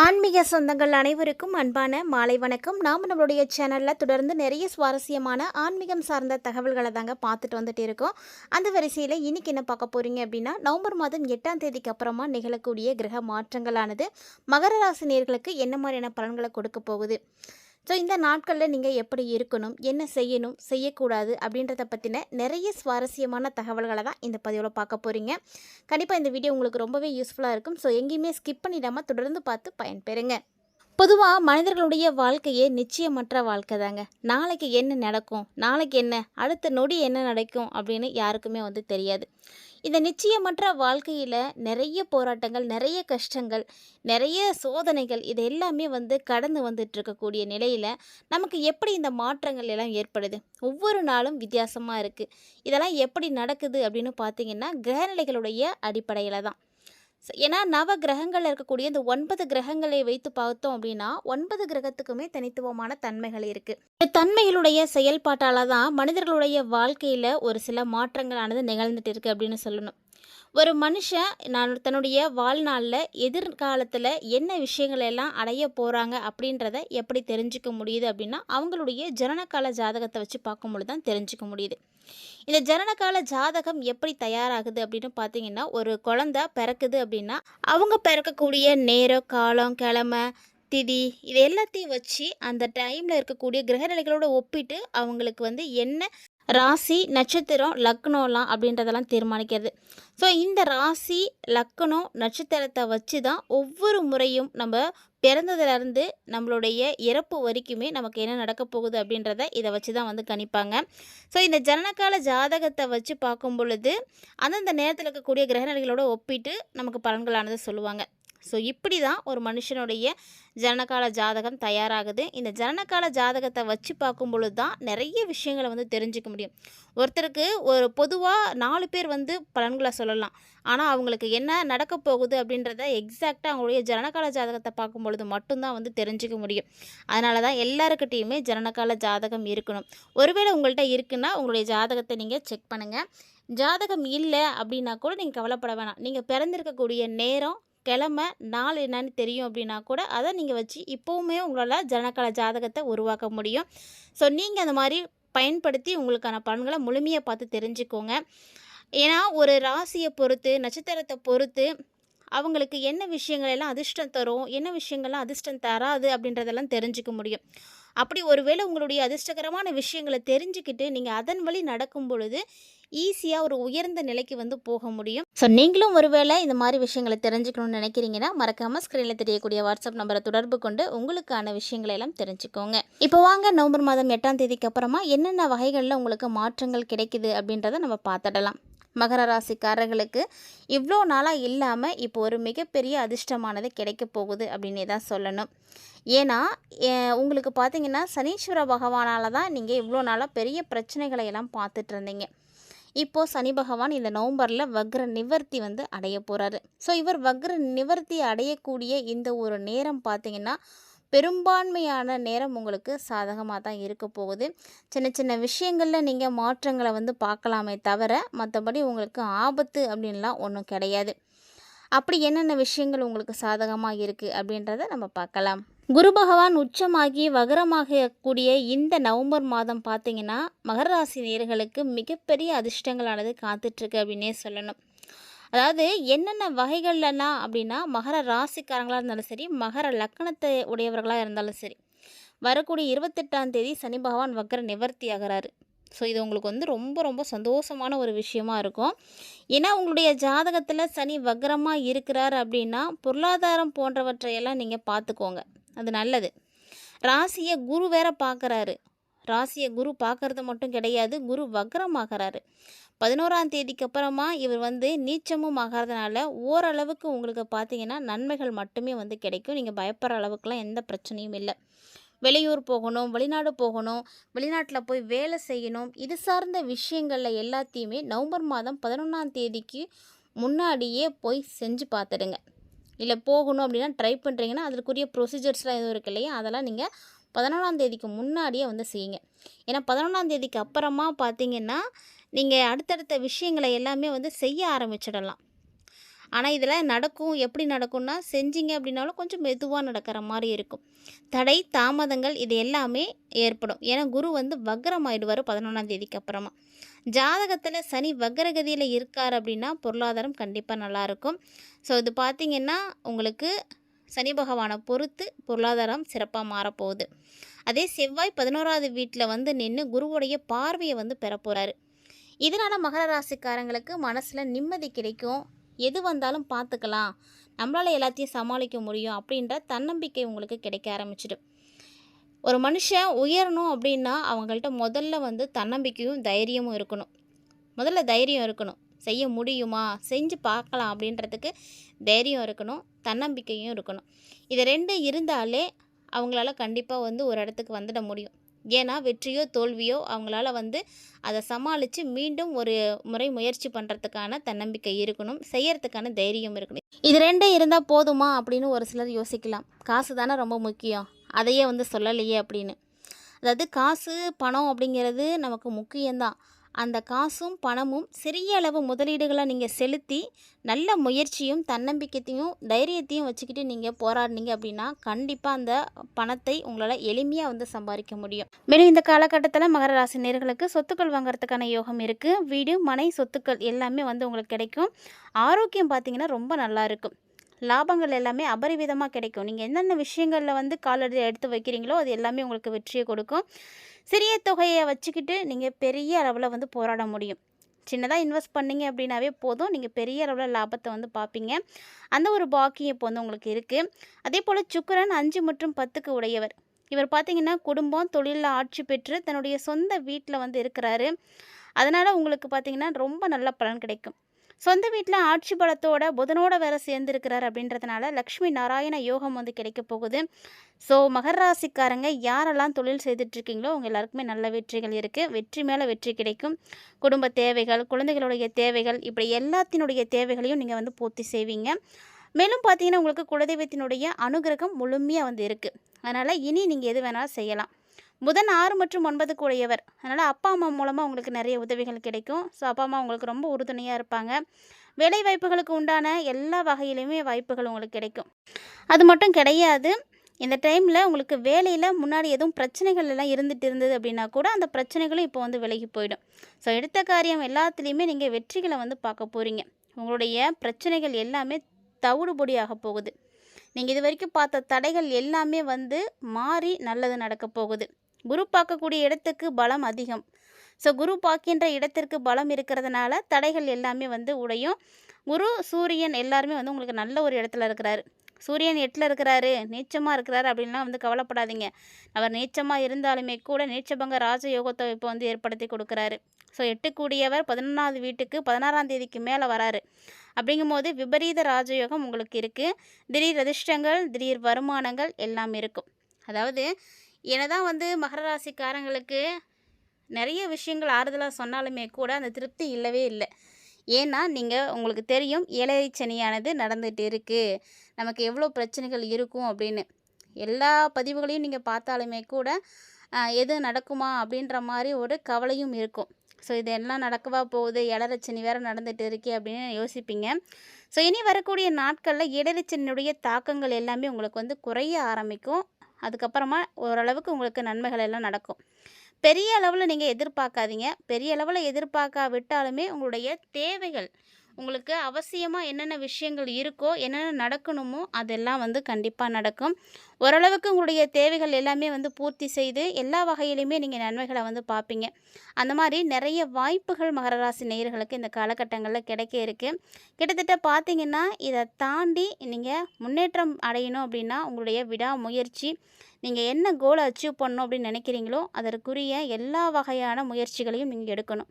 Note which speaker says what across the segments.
Speaker 1: ஆன்மீக சொந்தங்கள் அனைவருக்கும் அன்பான மாலை வணக்கம். நாம் நம்மளுடைய சேனலில் தொடர்ந்து நிறைய சுவாரஸ்யமான ஆன்மீகம் சார்ந்த தகவல்களை தாங்க பார்த்துட்டு வந்துட்டு இருக்கோம். அந்த வரிசையில் இன்னைக்கு என்ன பார்க்க போகிறீங்க அப்படின்னா நவம்பர் மாதம் எட்டாம் தேதிக்கு அப்புறமா நிகழக்கூடிய கிரக மாற்றங்களானது மகர ராசி நேர்களுக்கு என்ன மாதிரியான பலன்களை கொடுக்க போகுது? ஸோ இந்த நாட்களில் நீங்கள் எப்படி இருக்கணும் என்ன செய்யணும் செய்யக்கூடாது அப்படின்றத பற்றின நிறைய சுவாரஸ்யமான தகவல்களை தான் இந்த பதிவில் பார்க்க போகிறீங்க கண்டிப்பாக இந்த வீடியோ உங்களுக்கு ரொம்பவே யூஸ்ஃபுல்லாக இருக்கும். ஸோ எங்கேயுமே ஸ்கிப் பண்ணிடாமல் தொடர்ந்து பார்த்து பயன்பெறுங்க. பொதுவாக மனிதர்களுடைய வாழ்க்கையே நிச்சயமற்ற வாழ்க்கை தாங்க நாளைக்கு என்ன நடக்கும்? நாளைக்கு என்ன? அடுத்த நொடி என்ன நடக்கும்? அப்படின்னு யாருக்குமே வந்து தெரியாது. இந்த நிச்சயமற்ற வாழ்க்கையில் நிறைய போராட்டங்கள் நிறைய கஷ்டங்கள் நிறைய சோதனைகள் இது எல்லாமே வந்து கடந்து வந்துட்டு இருக்கக்கூடிய நிலையில் நமக்கு எப்படி இந்த மாற்றங்கள் எல்லாம் ஏற்படுது? ஒவ்வொரு நாளும் வித்தியாசமாக இருக்குது இதெல்லாம் எப்படி நடக்குது அப்படின்னு பார்த்தீங்கன்னா கிரகநிலைகளுடைய அடிப்படையில் தான். ஏன்னா நவ கிரகங்களில் இருக்கக்கூடிய இந்த ஒன்பது கிரகங்களை வைத்து பார்த்தோம் அப்படின்னா ஒன்பது கிரகத்துக்குமே தனித்துவமான தன்மைகள் இருக்குது இந்த தன்மைகளுடைய செயல்பாட்டால் தான் மனிதர்களுடைய வாழ்க்கையில் ஒரு சில மாற்றங்களானது நிகழ்ந்துட்டு இருக்குது அப்படின்னு சொல்லணும். ஒரு மனுஷன் நான் தன்னுடைய வாழ்நாளில் எதிர்காலத்தில் என்ன விஷயங்கள் எல்லாம் அடைய போகிறாங்க அப்படின்றத எப்படி தெரிஞ்சுக்க முடியுது அப்படின்னா அவங்களுடைய ஜனனகால ஜாதகத்தை வச்சு பார்க்கும்பொழுது தான் தெரிஞ்சுக்க முடியுது. இந்த ஜனனகால ஜாதகம் எப்படி தயாராகுது அப்படின்னு பார்த்தீங்கன்னா ஒரு குழந்த பிறக்குது அப்படின்னா அவங்க பிறக்கக்கூடிய நேரம் காலம் கிழமை திதி இது எல்லாத்தையும் வச்சு அந்த டைமில் இருக்கக்கூடிய கிரகநிலைகளோடு ஒப்பிட்டு அவங்களுக்கு வந்து என்ன ராசி நட்சத்திரம் லக்னோலாம் அப்படின்றதெல்லாம் தீர்மானிக்கிறது. ஸோ இந்த ராசி லக்கணம் நட்சத்திரத்தை வச்சு தான் ஒவ்வொரு முறையும் நம்ம பிறந்ததுலேருந்து நம்மளுடைய இறப்பு வரைக்குமே நமக்கு என்ன நடக்க போகுது அப்படின்றத இதை வச்சு தான் வந்து கணிப்பாங்க. ஸோ இந்த ஜனனகால ஜாதகத்தை வச்சு பார்க்கும் பொழுது அந்தந்த நேரத்தில் இருக்கக்கூடிய கிரகநிலைகளோட ஒப்பிட்டு நமக்கு பலன்களானது சொல்லுவாங்க. ஸோ இப்படி தான் ஒரு மனுஷனுடைய ஜனனகால ஜாதகம் தயாராகுது. இந்த ஜனனகால ஜாதகத்தை வச்சு பார்க்கும் பொழுது தான் நிறைய விஷயங்களை வந்து தெரிஞ்சுக்க முடியும். ஒருத்தருக்கு ஒரு பொதுவாக நாலு பேர் வந்து பலன்களை சொல்லலாம். ஆனால் அவங்களுக்கு என்ன நடக்க போகுது அப்படின்றத எக்ஸாக்டாக அவங்களுடைய ஜனனகால ஜாதகத்தை பார்க்கும் பொழுது மட்டும்தான் வந்து தெரிஞ்சுக்க முடியும். அதனால தான் எல்லாருக்கிட்டேயுமே ஜனனகால ஜாதகம் இருக்கணும். ஒருவேளை உங்கள்கிட்ட இருக்குன்னா உங்களுடைய ஜாதகத்தை நீங்கள் செக் பண்ணுங்கள் ஜாதகம் இல்லை அப்படின்னா கூட நீங்கள் கவலைப்பட வேணாம். நீங்கள் பிறந்திருக்கக்கூடிய நேரம் கிழமை நாள் என்னன்னு தெரியும் அப்படின்னா கூட அதை நீங்கள் வச்சு இப்போவுமே உங்களால் ஜனக்கல ஜாதகத்தை உருவாக்க முடியும். ஸோ நீங்கள் அந்த மாதிரி பயன்படுத்தி உங்களுக்கான பலன்களை முழுமையாக பார்த்து தெரிஞ்சுக்கோங்க. ஏன்னா ஒரு ராசியை பொறுத்து நட்சத்திரத்தை பொறுத்து அவங்களுக்கு என்ன விஷயங்கள் எல்லாம் அதிர்ஷ்டம் தரும் என்ன விஷயங்கள்லாம் அதிர்ஷ்டம் தராது அப்படின்றதெல்லாம் தெரிஞ்சுக்க முடியும். அப்படி ஒருவேளை உங்களுடைய அதிர்ஷ்டகரமான விஷயங்களை தெரிஞ்சுக்கிட்டு நீங்கள் அதன் வழி நடக்கும் பொழுது ஈஸியாக ஒரு உயர்ந்த நிலைக்கு வந்து போக முடியும். ஸோ நீங்களும் ஒருவேளை இந்த மாதிரி விஷயங்களை தெரிஞ்சுக்கணும்னு நினைக்கிறீங்கன்னா மறக்காமல் ஸ்க்ரீனில் தெரியக்கூடிய வாட்ஸ்அப் நம்பரை தொடர்பு கொண்டு உங்களுக்கான விஷயங்களை எல்லாம் தெரிஞ்சுக்கோங்க. இப்போ வாங்க நவம்பர் மாதம் எட்டாம் தேதிக்கு அப்புறமா என்னென்ன வகைகளில் உங்களுக்கு மாற்றங்கள் கிடைக்குது அப்படின்றத நம்ம பார்த்துடலாம். மகர ராசிக்காரர்களுக்கு இவ்வளோ நாளாக இல்லாமல் இப்போ ஒரு மிகப்பெரிய அதிர்ஷ்டமானது கிடைக்க போகுது அப்படின்னே தான் சொல்லணும். ஏன்னா உங்களுக்கு பார்த்தீங்கன்னா சனீஸ்வர பகவானால் தான் நீங்கள் இவ்வளோ நாளாக பெரிய பிரச்சனைகளை எல்லாம் பார்த்துட்டு இருந்தீங்க. இப்போது சனி பகவான் இந்த நவம்பரில் வக்ர நிவர்த்தி வந்து அடைய போகிறாரு ஸோ இவர் வக்ர நிவர்த்தி அடையக்கூடிய இந்த ஒரு நேரம் பார்த்தீங்கன்னா பெரும்பான்மையான நேரம் உங்களுக்கு சாதகமாக தான் இருக்க போகுது. சின்ன சின்ன விஷயங்களில் நீங்கள் மாற்றங்களை வந்து பார்க்கலாமே தவிர மற்றபடி உங்களுக்கு ஆபத்து அப்படின்லாம் ஒன்றும் கிடையாது. அப்படி என்னென்ன விஷயங்கள் உங்களுக்கு சாதகமாக இருக்குது அப்படின்றத நம்ம பார்க்கலாம். குரு பகவான் உச்சமாகி வகரமாகக்கூடிய இந்த நவம்பர் மாதம் பார்த்திங்கன்னா மகர ராசி நேர்களுக்கு மிகப்பெரிய அதிர்ஷ்டங்களானது காத்துட்ருக்கு அப்படின்னே சொல்லணும். அதாவது என்னென்ன வகைகள்லாம் அப்படின்னா மகர ராசிக்காரங்களாக இருந்தாலும் சரி மகர லக்கணத்தை உடையவர்களாக இருந்தாலும் சரி வரக்கூடிய இருபத்தெட்டாம் தேதி சனி பகவான் வக்கர நிவர்த்தி ஆகிறாரு. ஸோ இது உங்களுக்கு வந்து ரொம்ப ரொம்ப சந்தோஷமான ஒரு விஷயமா இருக்கும். ஏன்னா உங்களுடைய ஜாதகத்தில் சனி வக்ரமாக இருக்கிறார் அப்படின்னா பொருளாதாரம் போன்றவற்றையெல்லாம் நீங்கள் பார்த்துக்கோங்க. அது நல்லது. ராசியை குரு வேற பார்க்குறாரு ராசியை குரு பார்க்கறது மட்டும் கிடையாது குரு வக்ரமாகறாரு. பதினோராம் தேதிக்கு அப்புறமா இவர் வந்து நீச்சமும் ஆகிறதுனால ஓரளவுக்கு உங்களுக்கு பார்த்தீங்கன்னா நன்மைகள் மட்டுமே வந்து கிடைக்கும். நீங்கள் பயப்படுற அளவுக்குலாம் எந்த பிரச்சனையும் இல்லை. வெளியூர் போகணும் வெளிநாடு போகணும் வெளிநாட்டில் போய் வேலை செய்யணும் இது சார்ந்த விஷயங்களில் எல்லாத்தையுமே நவம்பர் மாதம் பதினொன்றாம் தேதிக்கு முன்னாடியே போய் செஞ்சு பார்த்துடுங்க இல்லை போகணும் அப்படின்னா ட்ரை பண்ணுறீங்கன்னா அதற்குரிய ப்ரொசீஜர்ஸ்லாம் எதுவும் இருக்கு இல்லையா? அதெல்லாம் நீங்கள் பதினொன்றாம் தேதிக்கு முன்னாடியே வந்து செய்யுங்க. ஏன்னா பதினொன்றாம் தேதிக்கு அப்புறமா பார்த்தீங்கன்னா நீங்கள் அடுத்தடுத்த விஷயங்களை எல்லாமே வந்து செய்ய ஆரம்பிச்சிடலாம். ஆனால் இதில் நடக்கும் எப்படி நடக்கும்னா செஞ்சீங்க அப்படின்னாலும் கொஞ்சம் மெதுவாக நடக்கிற மாதிரி இருக்கும். தடை தாமதங்கள் இது எல்லாமே ஏற்படும். ஏன்னா குரு வந்து வக்ரமாயிடுவார் பதினொன்றாம் தேதிக்கு அப்புறமா. ஜாதகத்தில் சனி வக்ரகதியில் இருக்கார் அப்படின்னா பொருளாதாரம் கண்டிப்பாக நல்லாயிருக்கும். ஸோ இது பார்த்திங்கன்னா உங்களுக்கு சனி பகவானை பொறுத்து பொருளாதாரம் சிறப்பாக மாறப்போகுது. அதே செவ்வாய் பதினோராவது வீட்டில் வந்து நின்று குருவுடைய பார்வையை வந்து பெற போகிறாரு இதனால் மகர ராசிக்காரங்களுக்கு மனசில் நிம்மதி கிடைக்கும். எது வந்தாலும் பார்த்துக்கலாம் நம்மளால் எல்லாத்தையும் சமாளிக்க முடியும் அப்படின்ற தன்னம்பிக்கை உங்களுக்கு கிடைக்க ஆரம்பிச்சிடும். ஒரு மனுஷன் உயரணும் அப்படின்னா அவங்கள்ட்ட முதல்ல வந்து தன்னம்பிக்கையும் தைரியமும் இருக்கணும். முதல்ல தைரியம் இருக்கணும். செய்ய முடியுமா? செஞ்சு பார்க்கலாம் அப்படின்றதுக்கு தைரியம் இருக்கணும். தன்னம்பிக்கையும் இருக்கணும். இது ரெண்டும் இருந்தாலே அவங்களால கண்டிப்பாக வந்து ஒரு இடத்துக்கு வந்துட முடியும். ஏன்னா வெற்றியோ தோல்வியோ அவங்களால வந்து அதை சமாளித்து மீண்டும் ஒரு முறை முயற்சி பண்ணுறதுக்கான தன்னம்பிக்கை இருக்கணும். செய்யறதுக்கான தைரியம் இருக்கணும். இது ரெண்டும் இருந்தால் போதுமா அப்படின்னு ஒரு சிலர் யோசிக்கலாம். காசு தானே ரொம்ப முக்கியம். அதையே வந்து சொல்லலையே அப்படின்னு. அதாவது காசு பணம் அப்படிங்கிறது நமக்கு முக்கியம்தான். அந்த காசும் பணமும் சிறிய அளவு முதலீடுகளை நீங்கள் செலுத்தி நல்ல முயற்சியும் தன்னம்பிக்கையத்தையும் தைரியத்தையும் வச்சுக்கிட்டு நீங்கள் போராடினீங்க அப்படின்னா கண்டிப்பாக அந்த பணத்தை உங்களால் எளிமையாக வந்து சம்பாதிக்க முடியும். மேலும் இந்த காலகட்டத்தில் மகர ராசி நேர்களுக்கு சொத்துக்கள் வாங்குறதுக்கான யோகம் இருக்குது வீடு மனை சொத்துக்கள் எல்லாமே வந்து உங்களுக்கு கிடைக்கும். ஆரோக்கியம் பார்த்தீங்கன்னா ரொம்ப நல்லா இருக்கும். லாபங்கள் எல்லாமே அபரிவிதமாக கிடைக்கும். நீங்கள் என்னென்ன விஷயங்களில் வந்து காலடி எடுத்து வைக்கிறீங்களோ அது எல்லாமே உங்களுக்கு வெற்றியை கொடுக்கும். சிறிய தொகையை வச்சுக்கிட்டு நீங்கள் பெரிய அளவில் வந்து போராட முடியும். சின்னதாக இன்வெஸ்ட் பண்ணீங்க அப்படின்னாவே போதும். நீங்கள் பெரிய அளவில் லாபத்தை வந்து பார்ப்பீங்க அந்த ஒரு பாக்கியம் இப்போ வந்து உங்களுக்கு இருக்குது அதே போல் சுக்கரன் அஞ்சு மற்றும் பத்துக்கு உடையவர். இவர் பார்த்திங்கன்னா குடும்பம் தொழிலில் ஆட்சி பெற்று தன்னுடைய சொந்த வீட்டில் வந்து இருக்கிறாரு. அதனால் உங்களுக்கு பார்த்தீங்கன்னா ரொம்ப நல்ல பலன் கிடைக்கும். சொந்த வீட்டில் ஆட்சி பலத்தோட புதனோட வேற சேர்ந்துருக்கிறார் அப்படின்றதுனால லக்ஷ்மி நாராயண யோகம் வந்து கிடைக்க போகுது. ஸோ மகர ராசிக்காரங்க யாரெல்லாம் தொழில் செய்துட்ருக்கீங்களோ உங்கள் எல்லாருக்குமே நல்ல வெற்றிகள் இருக்குது வெற்றி மேலே வெற்றி கிடைக்கும். குடும்ப தேவைகள் குழந்தைகளுடைய தேவைகள் இப்படி எல்லாத்தினுடைய தேவைகளையும் நீங்கள் வந்து பூர்த்தி செய்வீங்க. மேலும் பார்த்தீங்கன்னா உங்களுக்கு குலதெய்வத்தினுடைய அனுகிரகம் முழுமையாக வந்து இருக்குது அதனால் இனி நீங்கள் எது வேணாலும் செய்யலாம். புதன் ஆறு மற்றும் ஒன்பதுக்கு உடையவர் அதனால் அப்பா அம்மா மூலமாக உங்களுக்கு நிறைய உதவிகள் கிடைக்கும். ஸோ அப்பா அம்மா உங்களுக்கு ரொம்ப உறுதுணையாக இருப்பாங்க. வேலை வாய்ப்புகளுக்கு உண்டான எல்லா வகையிலையுமே வாய்ப்புகள் உங்களுக்கு கிடைக்கும். அது மட்டும் கிடையாது இந்த டைமில் உங்களுக்கு வேலையில் முன்னாடி எதுவும் பிரச்சனைகள் எல்லாம் இருந்துகிட்டு இருந்தது அப்படின்னா கூட அந்த பிரச்சனைகளும் இப்போ வந்து விலகி போயிடும். ஸோ எடுத்த காரியம் எல்லாத்துலேயுமே நீங்கள் வெற்றிகளை வந்து பார்க்க போகிறீங்க உங்களுடைய பிரச்சனைகள் எல்லாமே தவிடுபொடியாக போகுது. நீங்கள் இது வரைக்கும் பார்த்த தடைகள் எல்லாமே வந்து மாறி நல்லது நடக்க போகுது. குரு பார்க்கக்கூடிய இடத்துக்கு பலம் அதிகம். ஸோ குரு பார்க்கின்ற இடத்திற்கு பலம் இருக்கிறதுனால தடைகள் எல்லாமே வந்து உடையும். குரு சூரியன் எல்லாருமே வந்து உங்களுக்கு நல்ல ஒரு இடத்துல இருக்கிறாரு. சூரியன் எட்டில் இருக்கிறாரு நீச்சமாக இருக்கிறாரு அப்படின்லாம் வந்து கவலைப்படாதீங்க. அவர் நீச்சமாக இருந்தாலுமே கூட நீச்சபங்க ராஜயோகத்தை இப்போ வந்து ஏற்படுத்தி கொடுக்குறாரு. ஸோ எட்டுக்கூடியவர் பதினொன்றாவது வீட்டுக்கு பதினாறாம் தேதிக்கு மேலே வராரு. அப்படிங்கும்போது விபரீத ராஜயோகம் உங்களுக்கு இருக்குது திடீர் அதிர்ஷ்டங்கள் திடீர் வருமானங்கள் எல்லாம் இருக்கும். அதாவது என்னதான் வந்து மகர ராசிக்காரங்களுக்கு நிறைய விஷயங்கள் ஆறுதலாக சொன்னாலுமே கூட அந்த திருப்தி இல்லவே இல்லை. ஏன்னா நீங்கள் உங்களுக்கு தெரியும் ஏழரை சனியானது நடந்துகிட்டு இருக்குது நமக்கு எவ்வளோ பிரச்சனைகள் இருக்கும் அப்படின்னு. எல்லா பதிவுகளையும் நீங்கள் பார்த்தாலுமே கூட எது நடக்குமா அப்படின்ற மாதிரி ஒரு கவலையும் இருக்கும். ஸோ இதெல்லாம் நடக்கவா போகுது? ஏழரைச்சனி வேறு நடந்துகிட்டு இருக்கே அப்படின்னு யோசிப்பீங்க. ஸோ இனி வரக்கூடிய நாட்களில் ஏழரைச்சனியுடைய தாக்கங்கள் எல்லாமே உங்களுக்கு வந்து குறைய ஆரம்பிக்கும். அதுக்கப்புறமா ஓரளவுக்கு உங்களுக்கு நன்மைகள் எல்லாம் நடக்கும். பெரிய அளவில் நீங்கள் எதிர்பார்க்காதீங்க. பெரிய அளவில் எதிர்பார்க்காவிட்டாலுமே உங்களுடைய தேவைகள் உங்களுக்கு அவசியமாக என்னென்ன விஷயங்கள் இருக்கோ என்னென்ன நடக்கணுமோ அதெல்லாம் வந்து கண்டிப்பாக நடக்கும். ஓரளவுக்கு உங்களுடைய தேவைகள் எல்லாமே வந்து பூர்த்தி செய்து எல்லா வகையிலையுமே நீங்கள் நன்மைகளை வந்து பார்ப்பீங்க அந்த மாதிரி நிறைய வாய்ப்புகள் மகர ராசி நேயர்களுக்கு இந்த காலகட்டங்களில் கிடைக்க இருக்குது கிட்டத்தட்ட பார்த்தீங்கன்னா இதை தாண்டி நீங்கள் முன்னேற்றம் அடையணும் அப்படின்னா உங்களுடைய விடாமுயற்சி நீங்கள் என்ன கோலை அச்சீவ் பண்ணணும் அப்படின்னு நினைக்கிறீங்களோ அதற்குரிய எல்லா வகையான முயற்சிகளையும் நீங்கள் எடுக்கணும்.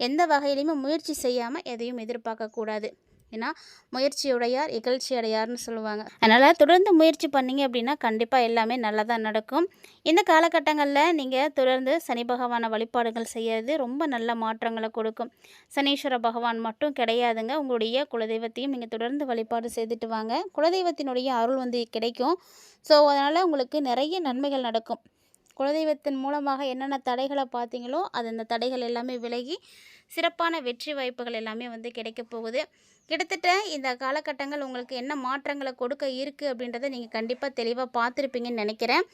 Speaker 1: எந்த வகையிலையுமே முயற்சி செய்யாமல் எதையும் எதிர்பார்க்கக்கூடாது. ஏன்னா முயற்சியுடையார் இகழ்ச்சி அடையார்னு சொல்லுவாங்க. அதனால் தொடர்ந்து முயற்சி பண்ணீங்க அப்படின்னா கண்டிப்பாக எல்லாமே நல்லதாக நடக்கும். இந்த காலகட்டங்களில் நீங்கள் தொடர்ந்து சனி பகவானை வழிபாடுகள் செய்யறது ரொம்ப நல்ல மாற்றங்களை கொடுக்கும். சனீஸ்வர பகவான் மட்டும் கிடையாதுங்க. உங்களுடைய குலதெய்வத்தையும் நீங்கள் தொடர்ந்து வழிபாடு செய்துட்டு வாங்க. குலதெய்வத்தினுடைய அருள் வந்து கிடைக்கும். ஸோ அதனால் உங்களுக்கு நிறைய நன்மைகள் நடக்கும். குலதெய்வத்தின் மூலமாக என்னென்ன தடைகளை பார்த்தீங்களோ அது அந்த தடைகள் எல்லாமே விலகி சிறப்பான வெற்றி வாய்ப்புகள் எல்லாமே வந்து கிடைக்க போகுது. கிட்டத்தட்ட இந்த காலகட்டங்கள் உங்களுக்கு என்ன மாற்றங்களை கொடுக்க இருக்குது அப்படின்றத நீங்கள் கண்டிப்பாக தெளிவாக பார்த்துருப்பீங்கன்னு நினைக்கிறேன்.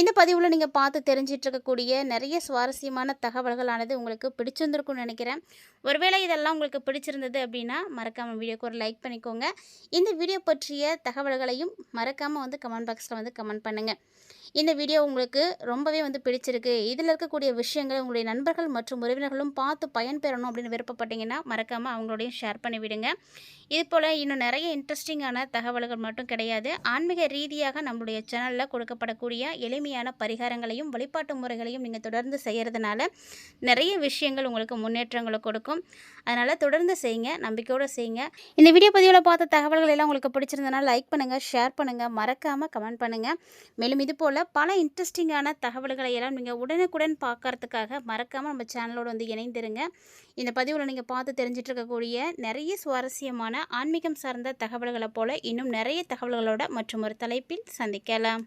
Speaker 1: இந்த பதிவில் நீங்கள் பார்த்து தெரிஞ்சிட்ருக்கக்கூடிய நிறைய சுவாரஸ்யமான தகவல்களானது உங்களுக்கு பிடிச்சிருந்துருக்கும்னு நினைக்கிறேன். ஒருவேளை இதெல்லாம் உங்களுக்கு பிடிச்சிருந்தது அப்படின்னா மறக்காமல் வீடியோக்கு ஒரு லைக் பண்ணிக்கோங்க. இந்த வீடியோ பற்றிய தகவல்களையும் மறக்காமல் வந்து கமெண்ட் பாக்ஸில் வந்து கமெண்ட் பண்ணுங்கள் இந்த வீடியோ உங்களுக்கு ரொம்பவே வந்து பிடிச்சிருக்கு. இதில் இருக்கக்கூடிய விஷயங்களை உங்களுடைய நண்பர்கள் மற்றும் உறவினர்களும் பார்த்து பயன்பெறணும் அப்படின்னு விருப்பப்பட்டீங்கன்னா மறக்காமல் அவங்களோடையும் ஷேர் பண்ணி விடுங்க இது போல் இன்னும் நிறைய இன்ட்ரெஸ்டிங்கான தகவல்கள் மட்டும் கிடையாது. ஆன்மீக ரீதியாக நம்மளுடைய சேனலில் கொடுக்கப்படக்கூடிய எளிமையான பரிகாரங்களையும் வழிபாட்டு முறைகளையும் நீங்கள் தொடர்ந்து செய்கிறதுனால நிறைய விஷயங்கள் உங்களுக்கு முன்னேற்றங்களை கொடுக்கும். அதனால் தொடர்ந்து செய்யுங்க நம்பிக்கையோடு செய்யுங்க. இந்த வீடியோ பதிவில் பார்த்த தகவல்கள் எல்லாம் உங்களுக்கு பிடிச்சிருந்தனால லைக் பண்ணுங்கள் ஷேர் பண்ணுங்கள் மறக்காமல் கமெண்ட் பண்ணுங்கள் மேலும் இது போல் பல இன்ட்ரெஸ்டிங்கான தகவல்களை எல்லாம் நீங்கள் உடனுக்குடன் பார்க்கறதுக்காக மறக்காமல் நம்ம சேனலோடு வந்து இணைந்திருங்க. இந்த பதிவில் நீங்கள் பார்த்து தெரிஞ்சிட்ருக்கக்கூடிய நிறைய சுவாரஸ்யம் முக்கியமான ஆன்மீகம் சார்ந்த தகவல்களை போல இன்னும் நிறைய தகவல்களோட மற்றும் ஒரு தலைப்பில் சந்திக்கலாம்.